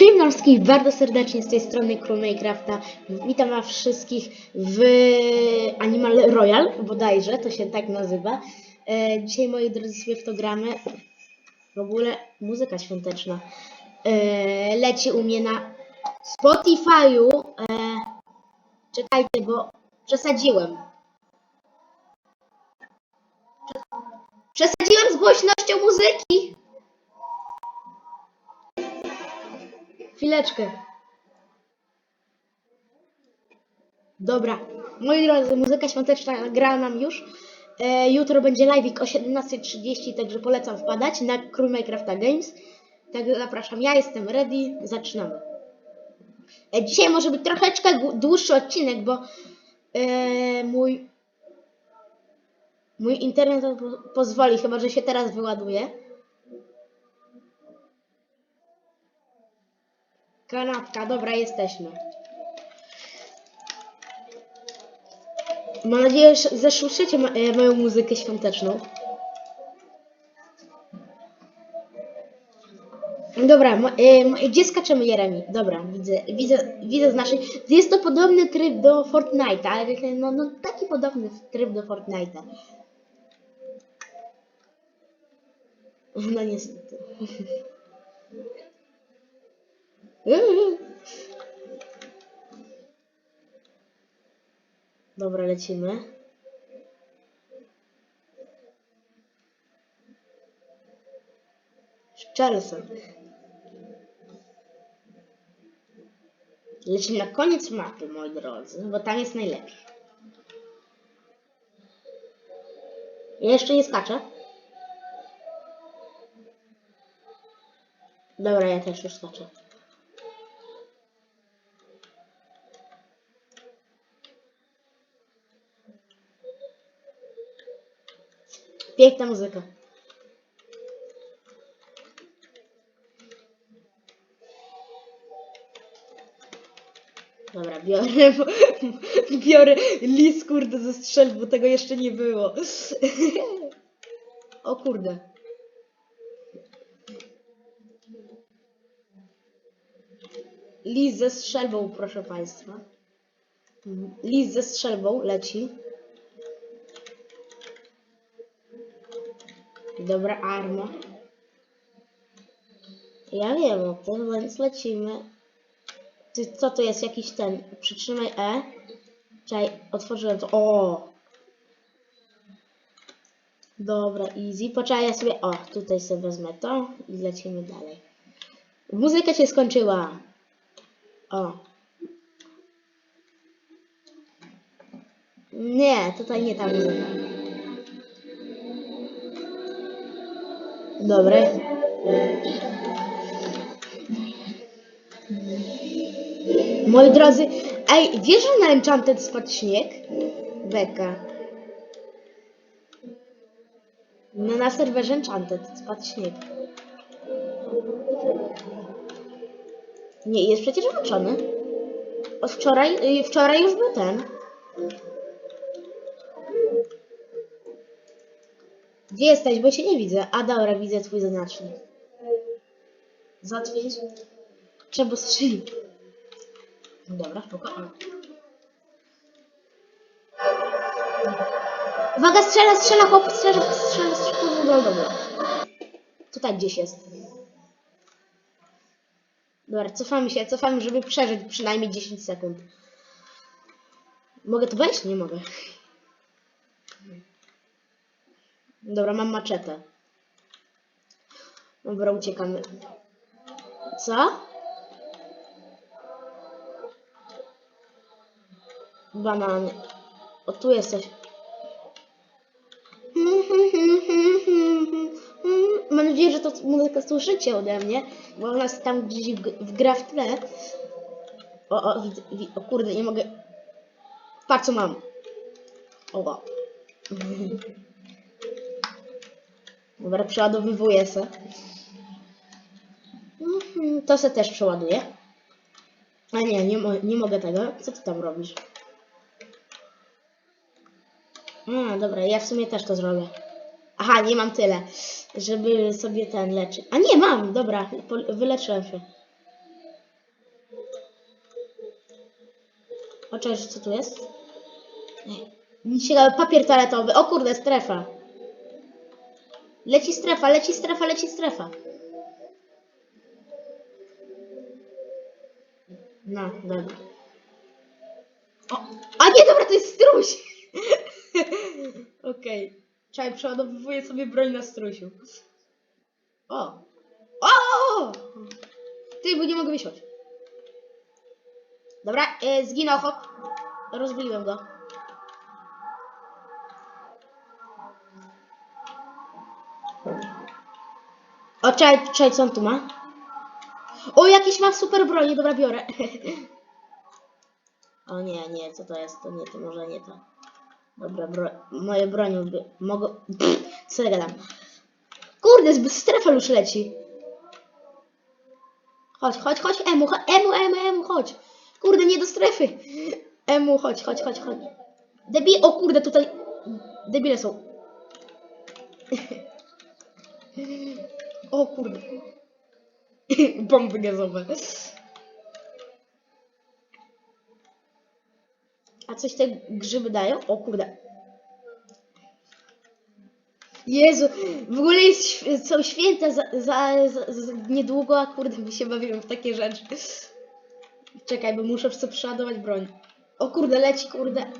Cześć wam wszystkich bardzo serdecznie z tej strony Król Minecrafta. Witam was wszystkich w Animal Royal, bodajże, to się tak nazywa. E, dzisiaj moi drodzy sobie w to gramy. W ogóle muzyka świąteczna. E, leci u mnie na Spotify'u. E, czekajcie, bo przesadziłem. Przesadziłem z głośnością muzyki. Chwileczkę. Dobra. Moi drodzy, muzyka świąteczna gra nam już. E, jutro będzie live'ik o 17.30, także polecam wpadać na Król Minecrafta Games. Także zapraszam, ja jestem ready, zaczynamy. E, dzisiaj może być troszeczkę dłuższy odcinek, bo e, mój mój internet pozwoli, chyba że się teraz wyładuje. Kanapka, dobra, jesteśmy. Mam nadzieję, że zasłyszycie mo- e, moją muzykę świąteczną. Dobra, e, gdzie skaczemy Jeremi? Dobra, widzę, widzę, widzę z naszej... Jest to podobny tryb do Fortnite'a, ale no, no taki podobny tryb do Fortnite'a. No niestety. Dobra, lecimy. Charleston. Lecimy na koniec mapy, moi drodzy, bo tam jest najlepiej. Jeszcze nie skaczę. Dobra, ja też już skaczę. Piękna muzyka. Dobra, biorę, biorę lis, kurde, ze strzelb, bo tego jeszcze nie było. O kurde. Lis ze strzelbą, proszę Państwa. Lis ze strzelbą leci. Dobra, arma. Ja wiem o tym, więc lecimy. Ty, co to jest? Jakiś ten. Przytrzymaj E. Czekaj, otworzyłem to. O! Dobra, easy. Poczekaj, ja sobie. O, tutaj sobie wezmę to i lecimy dalej. Muzyka się skończyła. O. Nie, tutaj nie ta muzyka. Dobre. Moi drodzy, ej, wiesz, że na Enchanted spadł śnieg? Beka. No na serwerze Enchanted spadł śnieg. Nie, jest przecież włączony. Od wczoraj, y, wczoraj już był ten. Gdzie jesteś, bo cię nie widzę. A dobra, widzę twój znacznik. Zatwierdź. Trzeba strzelić. Dobra, spoko. Uwaga, strzela, strzela, chłop, strzela, strzela, strzela, dobra, dobra. Tutaj gdzieś jest. Dobra, cofamy się, cofamy, żeby przeżyć przynajmniej 10 sekund. Mogę tu wejść? Nie mogę. Dobra, mam maczetę. Dobra, uciekamy. Co? Banany. O, tu jesteś. Mam nadzieję, że to muzykę słyszycie ode mnie, bo ona jest tam gdzieś w, gra w tle. O, o, o kurde, nie mogę. Patrz co mam. O. Dobra, przeładowywuję se. Mhm, to se też przeładuję. A nie, nie, mo nie mogę tego. Co ty tam robisz? A, dobra, ja w sumie też to zrobię. Aha, nie mam tyle, żeby sobie ten leczyć. A nie, mam, dobra, wyleczyłem się. O, cześć, co tu jest? Ej, papier toaletowy. O kurde, strefa. Leci strefa, leci strefa, leci strefa. No, dobra. O, a nie, dobra, to jest struś! Okej. Czekaj, przeładowuję sobie broń na strusiu. O! O! Ty, bo nie mogę wysiąść. Dobra, e, zginął hop. Go. O, czekaj, czekaj, co on tu ma? O, jakiś ma super broni, dobra, biorę. o nie, nie, co to jest? To nie, to może nie to. Dobra, bro moje broni by... mogą... Pff, co ja gadam? Kurde, zbyt strefa już leci. Chodź, chodź, chodź, Emu, Emu, Emu, Emu, chodź. Kurde, nie do strefy. Emu, chodź, chodź, chodź, chodź. Debi... O kurde, tutaj... Debile są. O kurde. Bomby gazowe. A coś te grzyby dają? O kurde. Jezu, w ogóle jest, są święta za, za, za, za niedługo, a kurde, my się bawimy w takie rzeczy. Czekaj, bo muszę sobie przeładować broń. O kurde, leci, kurde.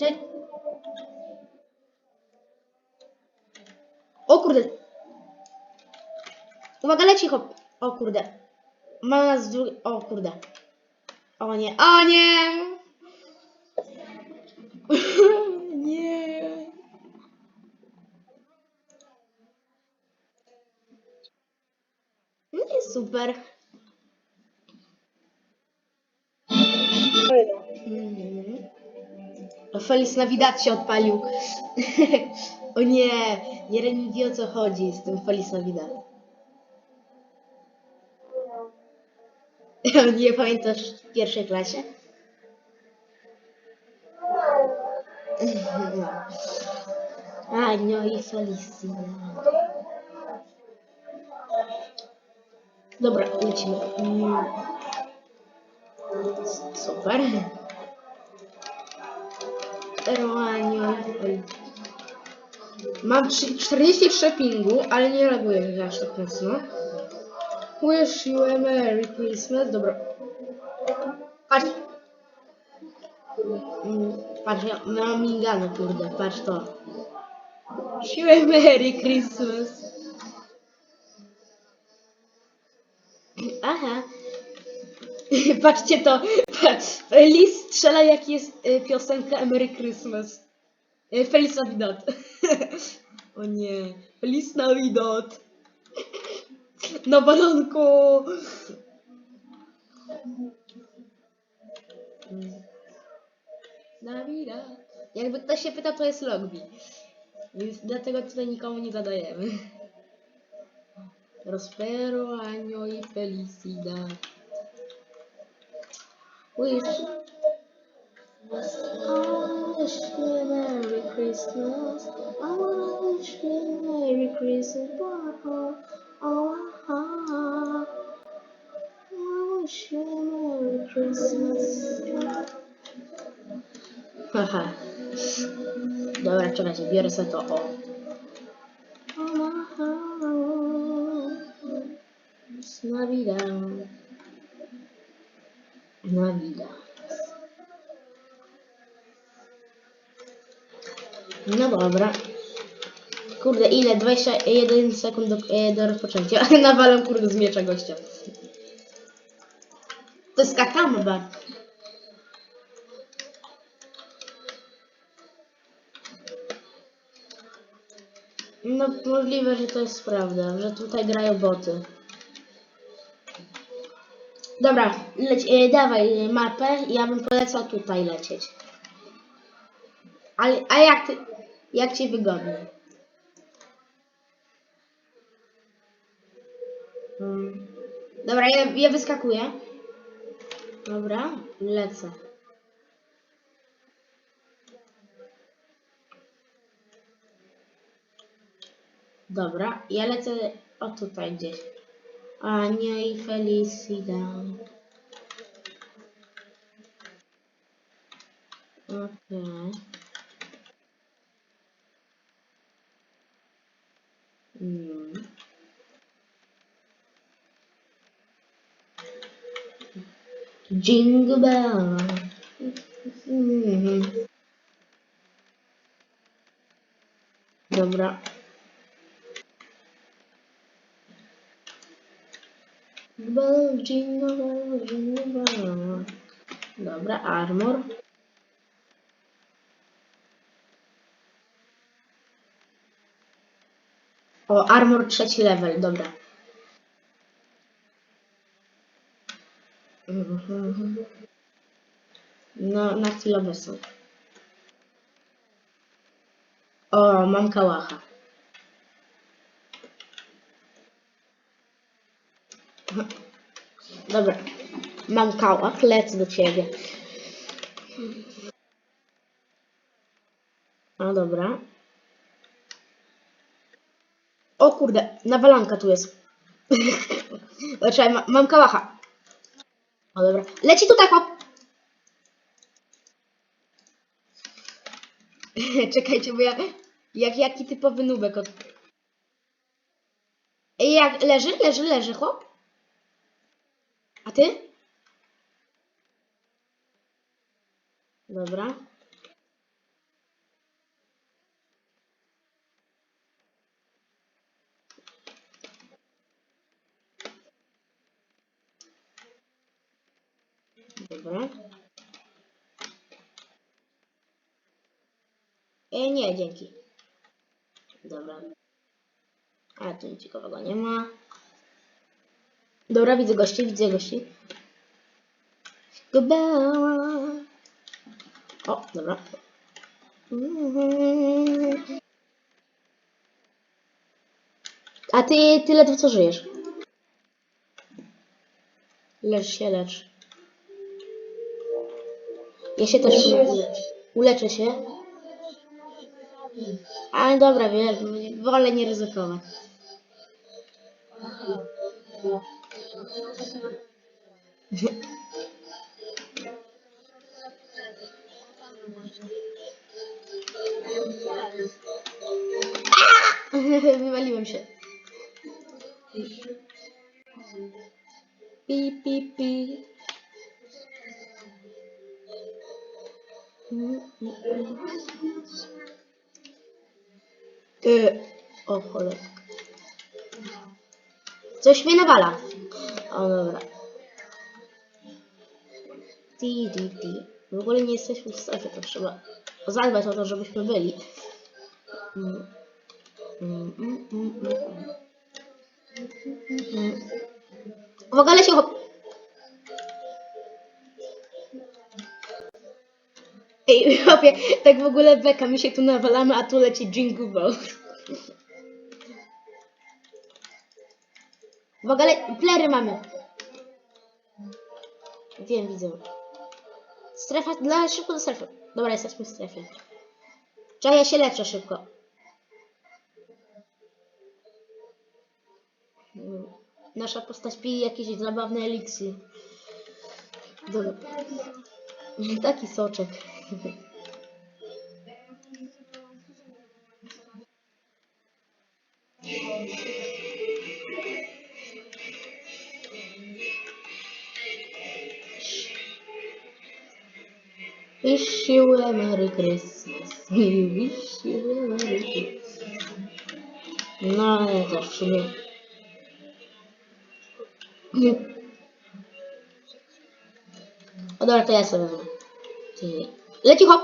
Czekaj. O kurde. Uwaga, leci hop. O kurde. Ma nas z drugiej... O kurde. O nie. O nie! nie. No jest super. Mhm. O, Feliz Navidad się odpalił. o nie, Jeremi wie o co chodzi z tym Feliz Navidad. nie pamiętasz w pierwszej klasie? No. Anio i Felicina. Dobra, lecimy. Mm. Super. Anio i Felicina. Mam trzy- 43 pingu, ale nie reaguję aż tak mocno. Wish you a Merry Christmas. Dobra. Patrz. Patrz, ja mam mingane, kurde, patrz to. Wish you a Merry Christmas. Aha. Patrzcie to. Lis strzela jak jest y, piosenka Merry Christmas. Y, Feliz Navidad. o nie. Feliz Navidad. Na balonku. Navidad. Jakby ktoś się pyta, to jest logbi. Więc dlatego tutaj nikomu nie zadajemy. Prospero año y felicidad. Wish. I wish you a Merry Christmas. I wish you a Merry Christmas. Czekajcie, biorę sobie to. O. Navidad. Navidad. No dobra. Kurde, ile? 21 sekund do, e, do rozpoczęcia. Nawalam kurde z miecza gościa. To jest katamba. No możliwe, że to jest prawda, że tutaj grają boty. Dobra, leć, e, dawaj mapę, ja bym polecał tutaj lecieć. Ale, a jak ty, jak ci wygodnie? Hmm. Dobra, ja, ja wyskakuję. Dobra, lecę. Dobra, ja lecę o tutaj gdzieś. Ania i Felicidad. Okej. Mm. Jingle bell. Mhm. Dobra. Jingle bell. Dobra, armor. O, armor trzeci level, dobra. No, na chwilowe są. O, mam kałacha. Dobra, mam kałach, lecę do ciebie. No dobra. O kurde, nawalanka tu jest. Czekaj, ma, mam kałacha. O dobra, leci tutaj hop. Czekajcie, bo ja... Jak jaki typowy nubek od... Jak leży, leży, leży chłop? A ty? Dobra. Dobra. E, nie, dzięki. Dobra. Ale tu ciekawego nie ma. Dobra, widzę gości, widzę gości. Gobała. O, dobra. A ty, ty ledwo co żyjesz. Lecz się, lecz. Ja się też uleczę. Uleczę się. Ale dobra, wiem, wolę nie ryzykować. Wywaliłem się. Pi, pi, pi. Mm, mm, mm. Y, o cholera. Coś mnie nawala. O dobra. Ti, ti. W ogóle nie jesteśmy w strefie, to trzeba zadbać o to, żebyśmy byli. Mm. Mm, mm, mm, mm. Mm. Uwaga, leci hop. Ej, chłopie, tak w ogóle beka, my się tu nawalamy, a tu leci Jingle Bell. Uwaga, le- plery mamy. Wiem, widzę. Strefa, dla szybko do strefy. Dobra, jesteśmy w strefie. Czekaj, ja się leczę szybko. Nasza postać pije jakiś zabawny eliksir. Dobra. Taki soczek. Wish you a Merry Christmas. Wish you a Merry Christmas. No, sumie. O dobra, to ja sobie hop!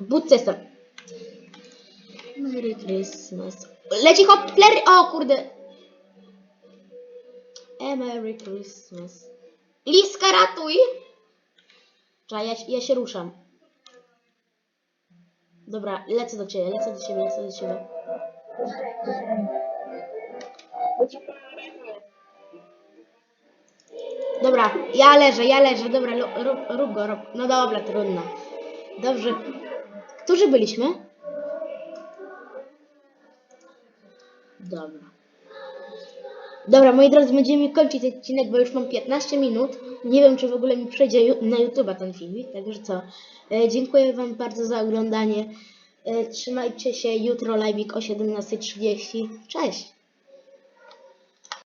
Budce jestem. Merry Christmas. Leci hop! Plery! O kurde! Merry Christmas. Liska! Czekaj, ja, ja się ruszam. Dobra, lecę do ciebie, lecę do ciebie, lecę do ciebie. Dobra, ja leżę, ja leżę, dobra, rób, rób go, rób. No dobra, trudno. Dobrze. Którzy byliśmy? Dobra. Dobra, moi drodzy, będziemy kończyć ten odcinek, bo już mam 15 minut. Nie wiem, czy w ogóle mi przejdzie na YouTube'a ten filmik, także co. E, dziękuję Wam bardzo za oglądanie. E, trzymajcie się, jutro live'ik o 17.30. Cześć!